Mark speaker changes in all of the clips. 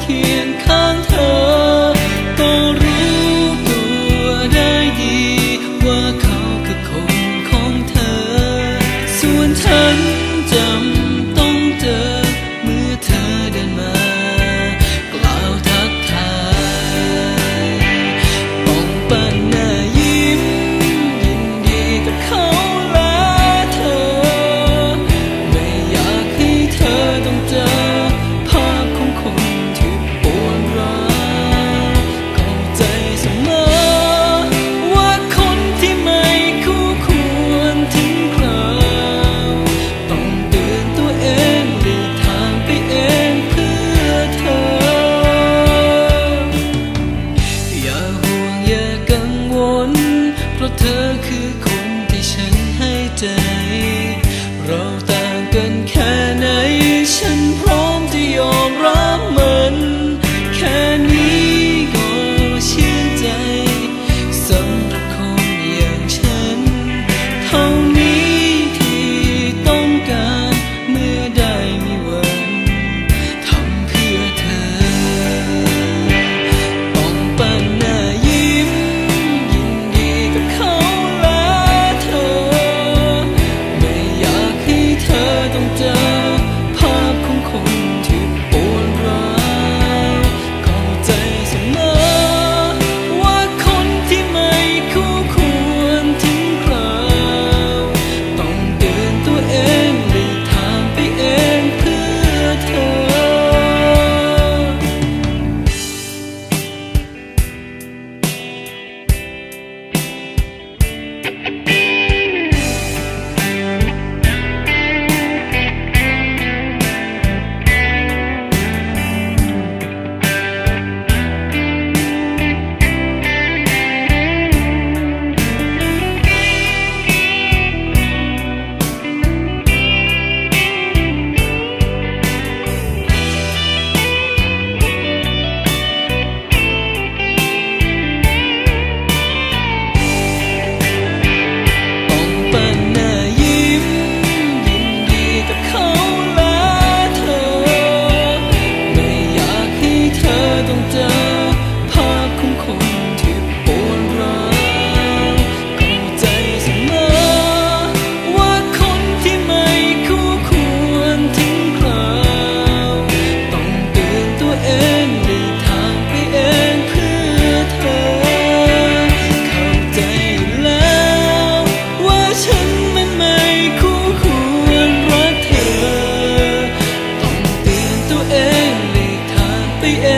Speaker 1: เคียงข้างเธอ ก็รู้ตัวได้ดี ว่าเขาคือคนของเธอ ส่วนฉันจำ คือคนที่ฉันให้ใจ don't tell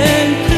Speaker 1: and